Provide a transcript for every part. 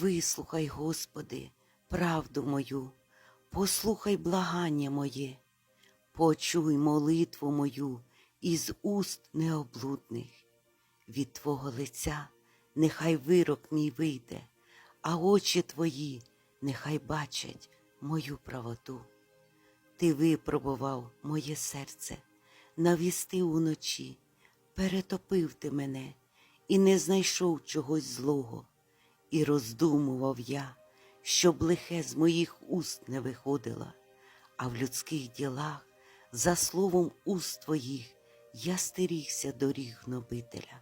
Вислухай, Господи, правду мою, послухай благання моє, почуй молитву мою із уст необлудних. Від Твого лиця нехай вирок мій вийде, а очі Твої нехай бачать мою правоту. Ти випробував моє серце, навістив уночі, перетопив ти мене і не знайшов чогось злого, і роздумував я, щоб лихе з моїх уст не виходило, а в людських ділах, за словом уст твоїх, я стерігся доріг гнобителя.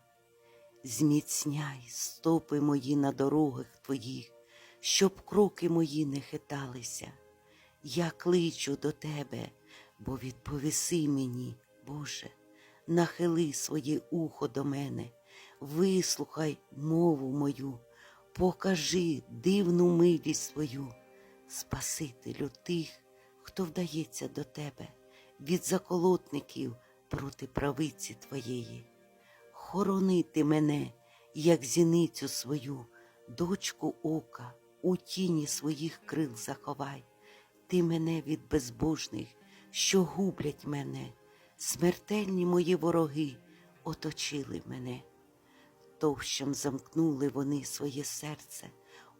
Зміцняй стопи мої на дорогах твоїх, щоб кроки мої не хиталися. Я кличу до тебе, бо відповіси мені, Боже, нахили своє ухо до мене, вислухай мову мою, покажи дивну милість свою, Спасителю тих, хто вдається до тебе, від заколотників проти правиці твоєї. Хоронити мене, як зіницю свою, дочку ока, у тіні своїх крил заховай. Ти мене від безбожних, що гублять мене, смертельні мої вороги оточили мене. Товщем замкнули вони своє серце,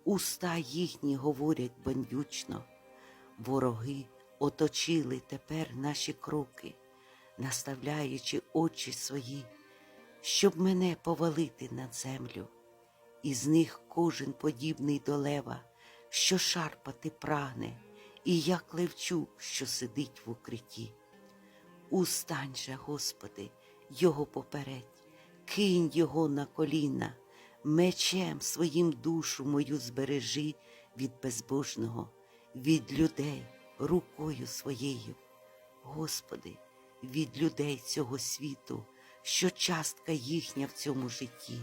уста їхні говорять бандючно. Вороги оточили тепер наші кроки, наставляючи очі свої, щоб мене повалити на землю. Із них кожен подібний до лева, що шарпати прагне, і як левчук, що сидить в укритті. Устань же, Господи, його попередь, кинь його на коліна, мечем своїм душу мою збережи від безбожного, від людей рукою своєю. Господи, від людей цього світу, що частка їхня в цьому житті,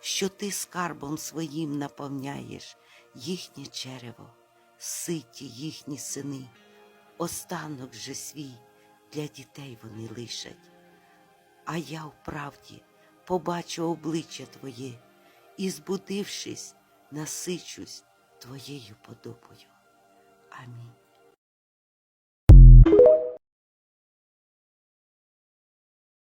що ти скарбом своїм наповняєш їхнє черево, ситі їхні сини, останок же свій для дітей вони лишать. А я в правді побачу обличчя Твоє і, збудившись, насичусь Твоєю подобою. Амінь.